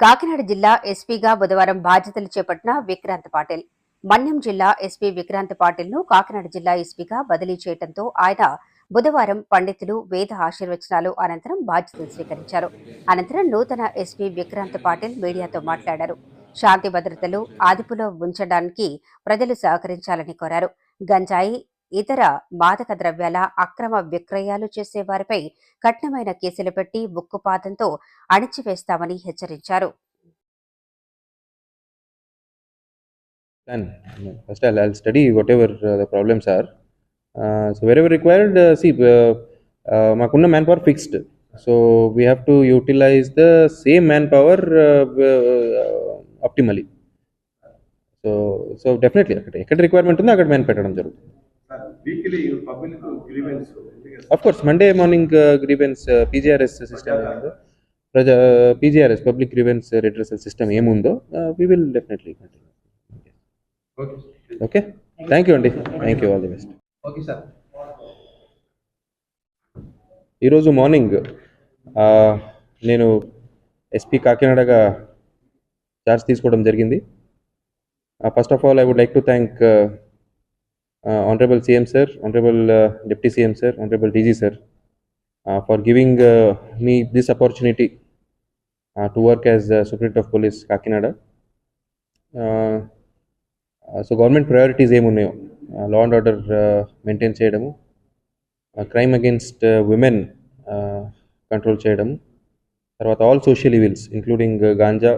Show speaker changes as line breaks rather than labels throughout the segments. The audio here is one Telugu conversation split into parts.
కాకినాడ జిల్లా ఎస్పీగా బుధవారం బాధ్యతలు చేపట్టిన విక్రాంత్ పాటిల్. మన్యం జిల్లా ఎస్పీ విక్రాంత్ పాటిల్ను కాకినాడ జిల్లా ఎస్పీగా బదిలీ చేయడంతో ఆయన బుధవారం పండితులు వేద ఆశీర్వచనాలు అనంతరం బాధ్యతలు స్వీకరించారు. అనంతరం నూతన ఎస్పీ విక్రాంత్ పాటిల్ మీడియాతో మాట్లాడారు. శాంతి భద్రతలు అదుపులో ఉంచడానికి ప్రజలు సహకరించాలని కోరారు. గంజాయి ఇతర మాదక ద్రవ్యాల అక్రమ విక్రయాలు చేసే వారిపై కఠినమైన కేసులు పెట్టి ఉక్కుపాతంతో అణిచివేస్తామని హెచ్చరించారు.
First, I'll, I'll study whatever uh, the problems are. Uh, so wherever required, uh, see, uh, uh, మాకున్న manpower fixed so we have to utilize the same manpower optimally so so definitely అక్కడ ఎక్కడ రిక్వైర్మెంట్ ఉందో అక్కడ మ్యాన్ పెట్టడం జరుగుతుంది of course Monday morning grievance PGRS system ఏముందో? ప్రజా PGRS public grievance redressal system ఏముందో we will definitely
continue
okay thank you అండి thank you all the best
okay sir
ఈరోజు మార్నింగ్ నేను ఎస్పీ కాకినాడగా చార్జ్ తీసుకోవడం జరిగింది. First of all I would like to thank honourable CM sir honourable deputy CM sir honourable DG sir for giving me this opportunity to work as superintendent of police Kakinada so government priorities ఏమున్నాయో లా అండ్ ఆర్డర్ మెయింటైన్ చేయడము క్రైమ్ అగేన్స్ట్ విమెన్ కంట్రోల్ చేయడం తర్వాత all social evils including ganja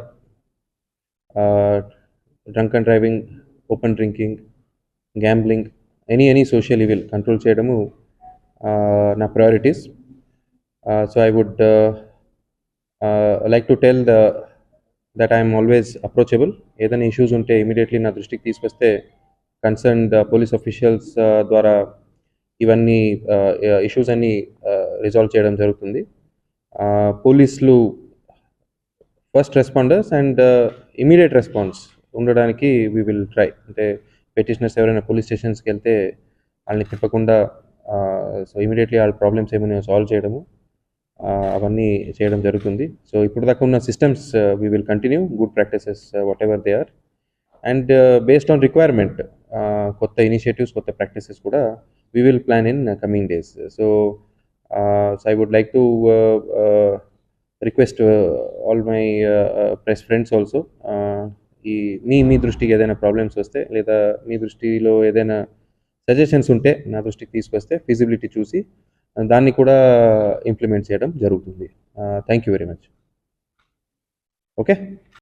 drunk and driving open drinking gambling any any social evil control చేయడము నా priorities so I would like to tell the that I'm always approachable ఏదైనా ఇష్యూస్ ఉంటే ఇమీడియట్లీ నా దృష్టికి తీసుకొస్తే కన్సర్న్డ్ పోలీస్ అఫీషియల్స్ ద్వారా ఇవన్నీ ఇష్యూస్ అన్నీ రిజాల్వ్ చేయడం జరుగుతుంది. పోలీసులు first responders and immediate response ఉండడానికి వీ విల్ ట్రై అంటే పెటిషనర్స్ ఎవరైనా పోలీస్ స్టేషన్స్కి వెళ్తే వాళ్ళని తిప్పకుండా సో ఇమీడియట్లీ వాళ్ళ ప్రాబ్లమ్స్ ఏమైనా సాల్వ్ చేయడము అవన్నీ చేయడం జరుగుతుంది. సో ఇప్పుడు దాకా ఉన్న systems we will continue good practices whatever they are and based on requirement కొత్త ఇనిషియేటివ్స్ కొత్త ప్రాక్టీసెస్ కూడా we will plan in coming days so so I would like to request all my press friends also ఈ మీ మీ దృష్టికి ఏదైనా ప్రాబ్లమ్స్ వస్తే లేదా మీ దృష్టిలో ఏదైనా సజెషన్స్ ఉంటే నా దృష్టికి తీసుకొస్తే ఫీజిబిలిటీ చూసి దాన్ని కూడా ఇంప్లిమెంట్ చేయడం జరుగుతుంది. Thank you very much okay